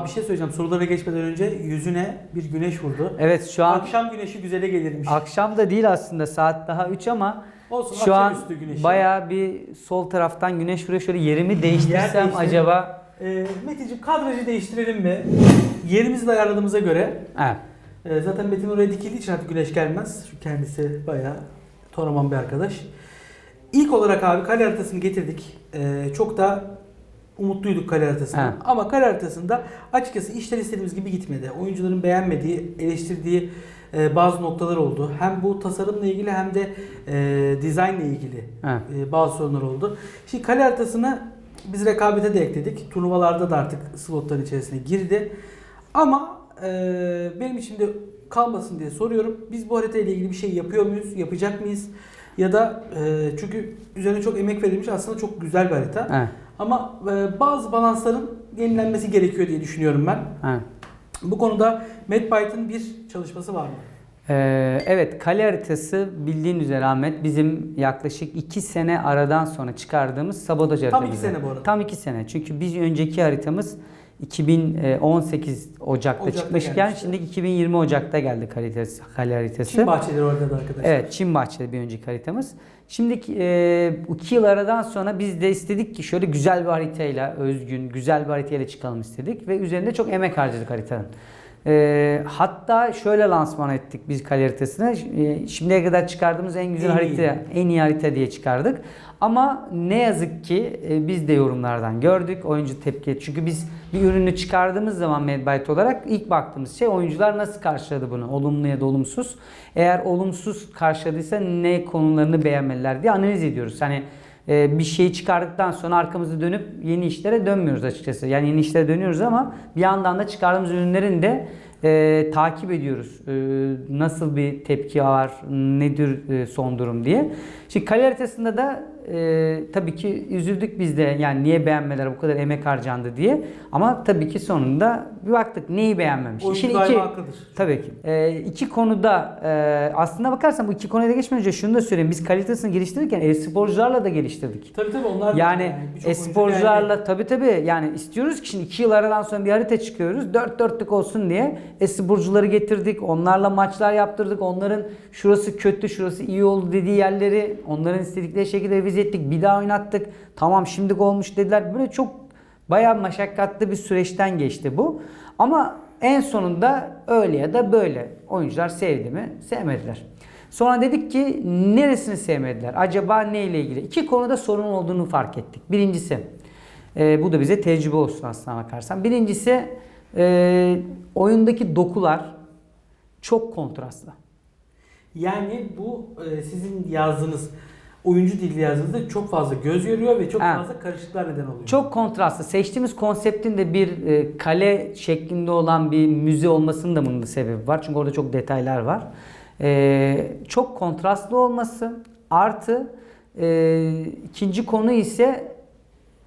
Abi bir şey söyleyeceğim. Sorulara geçmeden önce yüzüne bir güneş vurdu. Evet şu an Akşam güneşi güzele gelirmiş. akşam da değil aslında saat daha 3 ama Olsun şu an güneşi. bayağı bir sol taraftan güneş vuruyor. Şöyle yerimi değiştirsem değiştirelim. acaba Ee, Metin'ciğim kadrajı değiştirelim mi? Yerimizi de ayarladığımıza göre. Evet. e, zaten Metin oraya dikildiği için artık güneş gelmez. Çünkü kendisi bayağı toraman bir arkadaş. İlk olarak abi kale haritasını getirdik. Ee, çok da umutluyduk kale haritasına. Evet. Ama kale haritasında açıkçası işler istediğimiz gibi gitmedi. Oyuncuların beğenmediği, eleştirdiği e, bazı noktalar oldu. Hem bu tasarımla ilgili hem de e, dizaynla ilgili Evet. e, bazı sorunlar oldu. Şimdi kale haritasını biz rekabete de ekledik. Turnuvalarda da artık slotların içerisine girdi. Ama e, benim içimde kalmasın diye soruyorum. Biz bu haritayla ilgili bir şey yapıyor muyuz? Yapacak mıyız? Ya da e, çünkü üzerine çok emek verilmiş aslında çok güzel bir harita. Evet. Ama e, bazı balansların yenilenmesi gerekiyor diye düşünüyorum ben. Evet. Bu konuda MadBite'ın bir çalışması var mı? Ee, evet kale haritası bildiğin üzere Ahmet bizim yaklaşık 2 sene aradan sonra çıkardığımız sabotaj Tam haritamız. iki sene bu arada. Tam 2 sene. Çünkü biz önceki haritamız 2018 Ocak'ta, Ocak'ta çıkmışken gelmişti. şimdi 2020 Ocak'ta geldi kale haritası. Kale haritası. Çin bahçeleri orada da arkadaşlar. Evet Çin Bahçeli bir önceki haritamız. Şimdi e, 2 yıl aradan sonra biz de istedik ki şöyle güzel bir haritayla, özgün, güzel bir haritayla çıkalım istedik. Ve üzerinde çok emek harcadık haritanın. E, hatta şöyle lansman ettik biz kale haritasını. E, şimdiye kadar çıkardığımız en güzel En harita, iyi. en iyi harita diye çıkardık. Ama ne yazık ki e, biz de yorumlardan gördük oyuncu tepki. Çünkü biz bir ürünü çıkardığımız zaman Medbyte olarak ilk baktığımız şey oyuncular nasıl karşıladı bunu? Olumlu ya da olumsuz. Eğer olumsuz karşıladıysa ne konularını beğenmeliler diye analiz ediyoruz. Hani e, bir şeyi çıkardıktan sonra arkamızı dönüp yeni işlere dönmüyoruz açıkçası. Yani yeni işlere dönüyoruz ama bir yandan da çıkardığımız ürünlerin de e, takip ediyoruz. E, nasıl bir tepki var, nedir e, son durum diye. Şimdi kale haritasında da e, tabii ki üzüldük biz de yani niye beğenmeler bu kadar emek harcandı diye. Ama tabii ki sonunda bir baktık neyi beğenmemiş. Oyuncu İşin iki, haklıdır. Tabii ki. Ee, iki konuda e, aslında bakarsan bu iki konuya da geçmeden önce şunu da söyleyeyim. Biz kalitesini geliştirirken e-sporcularla da geliştirdik. Tabii tabii onlar Yani oyuncu e-sporcularla tabii tabii yani istiyoruz ki şimdi iki yıl aradan sonra bir harita çıkıyoruz. Dört dörtlük olsun diye e-sporcuları getirdik. Onlarla maçlar yaptırdık. Onların şurası kötü, şurası iyi oldu dediği yerleri onların istedikleri şekilde revize ettik. Bir daha oynattık. Tamam şimdilik olmuş dediler. Böyle çok bayağı meşakkatli bir süreçten geçti bu. Ama en sonunda öyle ya da böyle oyuncular sevdi mi? Sevmediler. Sonra dedik ki neresini sevmediler? Acaba neyle ilgili? İki konuda sorun olduğunu fark ettik. Birincisi e, bu da bize tecrübe olsun aslına bakarsan. Birincisi e, oyundaki dokular çok kontrastlı. Yani bu e, sizin yazdığınız oyuncu dili yazdığınızda çok fazla göz yoruyor ve çok Evet. fazla karışıklıklar neden oluyor. Çok kontrastlı. Seçtiğimiz konseptin de bir e, kale şeklinde olan bir müze olmasının da bunun da sebebi var. Çünkü orada çok detaylar var. E, çok kontrastlı olması artı e, ikinci konu ise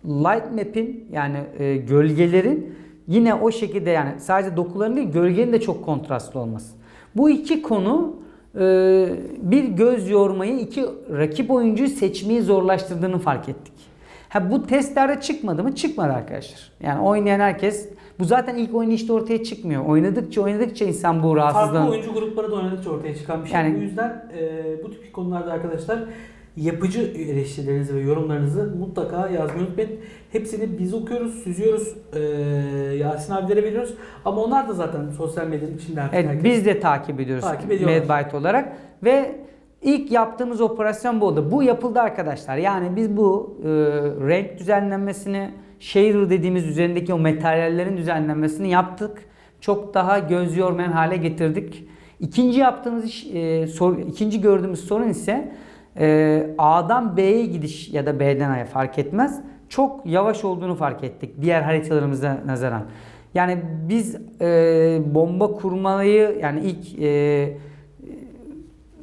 light map'in yani e, gölgelerin yine o şekilde yani sadece dokuların değil gölgenin de çok kontrastlı olması. Bu iki konu bir göz yormayı iki rakip oyuncuyu seçmeyi zorlaştırdığını fark ettik. Ha bu testlerde çıkmadı mı? Çıkmadı arkadaşlar. Yani oynayan herkes bu zaten ilk oynayışta ortaya çıkmıyor. Oynadıkça oynadıkça insan bu Farklı rahatsızlığın oyuncu grupları da oynadıkça ortaya çıkan bir şey. Yani- Bu yüzden e, bu tip konularda arkadaşlar yapıcı eleştirilerinizi ve yorumlarınızı mutlaka yazmayı unutmayın. Hepsini biz okuyoruz, süzüyoruz, e, Yasin abilere veriyoruz. Ama onlar da zaten sosyal medyanın içinde Evet herkes- biz de takip ediyoruz Takip. Medbyte olarak ve ilk yaptığımız operasyon bu oldu. Bu yapıldı arkadaşlar. Yani biz bu e, renk düzenlenmesini, shader dediğimiz üzerindeki o materyallerin düzenlenmesini yaptık. Çok daha göz yormayan hale getirdik. İkinci yaptığımız iş, e, sor- ikinci gördüğümüz sorun ise e, A'dan B'ye gidiş ya da B'den A'ya fark etmez. Çok yavaş olduğunu fark ettik diğer haritalarımıza nazaran. Yani biz e, bomba kurmayı yani ilk e,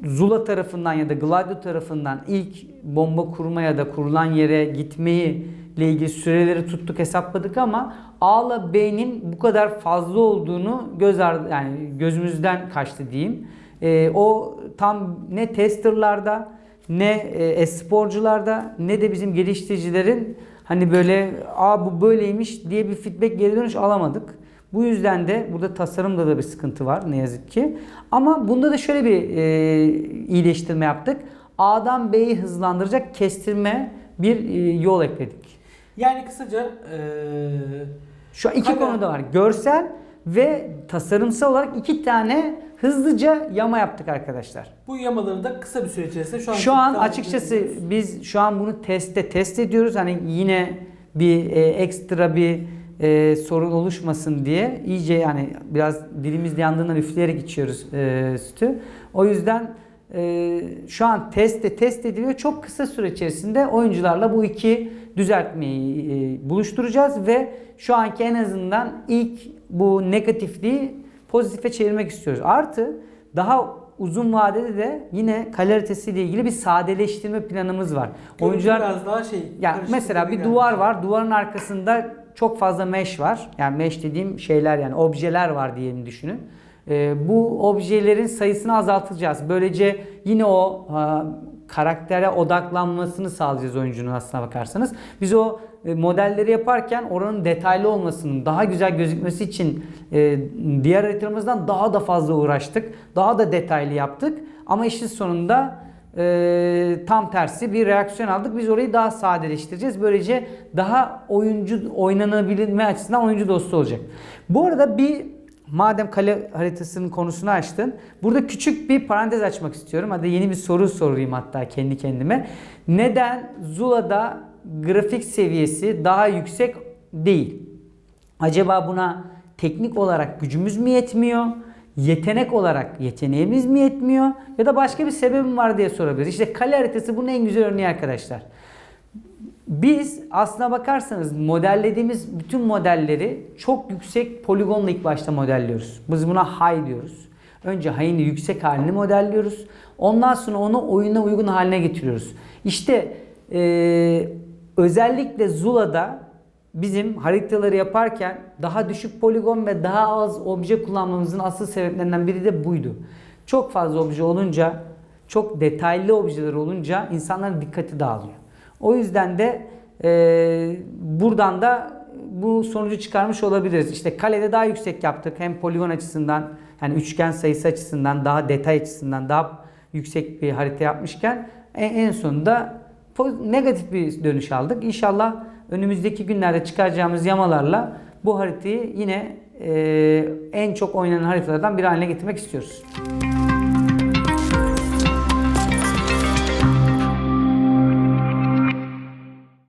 Zula tarafından ya da Gladio tarafından ilk bomba kurma ya da kurulan yere gitmeyi ile ilgili süreleri tuttuk hesapladık ama A ile B'nin bu kadar fazla olduğunu göz yani gözümüzden kaçtı diyeyim. E, o tam ne testerlarda ne e, e-sporcularda ne de bizim geliştiricilerin hani böyle a bu böyleymiş diye bir feedback geri dönüş alamadık. Bu yüzden de burada tasarımda da bir sıkıntı var ne yazık ki. Ama bunda da şöyle bir e, iyileştirme yaptık. A'dan B'yi hızlandıracak kestirme bir e, yol ekledik. Yani kısaca eee, Şu iki Hala- konuda var. Görsel ve tasarımsal olarak iki tane hızlıca yama yaptık arkadaşlar. bu yamaları da kısa bir süre içerisinde şu an Şu an açıkçası ediyoruz. biz şu an bunu testte test ediyoruz. Hani yine bir e, ekstra bir e, sorun oluşmasın diye iyice yani biraz dilimiz yandığından üfleyerek içiyoruz e, sütü. O yüzden e, şu an testte test ediliyor. Çok kısa süre içerisinde oyuncularla bu iki düzeltmeyi e, buluşturacağız ve şu anki en azından ilk bu negatifliği pozitife çevirmek istiyoruz. Artı daha uzun vadede de yine kalitesiyle ilgili bir sadeleştirme planımız var. Görüntü Oyuncular biraz daha şey. ya karışık mesela bir geldi. duvar var. Duvarın arkasında çok fazla mesh var. Yani mesh dediğim şeyler yani objeler var diyelim düşünün. Ee, bu objelerin sayısını azaltacağız. Böylece yine o ha, karaktere odaklanmasını sağlayacağız oyuncunun aslına bakarsanız. Biz o e, modelleri yaparken oranın detaylı olmasının daha güzel gözükmesi için e, diğer haritalarımızdan daha da fazla uğraştık. Daha da detaylı yaptık. Ama işin sonunda e, tam tersi bir reaksiyon aldık. Biz orayı daha sadeleştireceğiz. Böylece daha oyuncu oynanabilme açısından oyuncu dostu olacak. Bu arada bir madem kale haritasının konusunu açtın. Burada küçük bir parantez açmak istiyorum. Hadi yeni bir soru sorayım hatta kendi kendime. Neden Zula'da grafik seviyesi daha yüksek değil? Acaba buna teknik olarak gücümüz mü yetmiyor? Yetenek olarak yeteneğimiz mi yetmiyor? Ya da başka bir sebebim var diye sorabiliriz. İşte kale haritası bunun en güzel örneği arkadaşlar. Biz aslına bakarsanız modellediğimiz bütün modelleri çok yüksek poligonla ilk başta modelliyoruz. Biz buna high diyoruz. Önce high'in yüksek halini modelliyoruz. Ondan sonra onu oyuna uygun haline getiriyoruz. İşte eee, özellikle Zula'da bizim haritaları yaparken daha düşük poligon ve daha az obje kullanmamızın asıl sebeplerinden biri de buydu. Çok fazla obje olunca, çok detaylı objeler olunca insanların dikkati dağılıyor. O yüzden de e, buradan da bu sonucu çıkarmış olabiliriz. İşte kalede daha yüksek yaptık. Hem poligon açısından yani üçgen sayısı açısından daha detay açısından daha yüksek bir harita yapmışken en, en sonunda negatif bir dönüş aldık. İnşallah önümüzdeki günlerde çıkaracağımız yamalarla bu haritayı yine e, en çok oynanan haritalardan biri haline getirmek istiyoruz.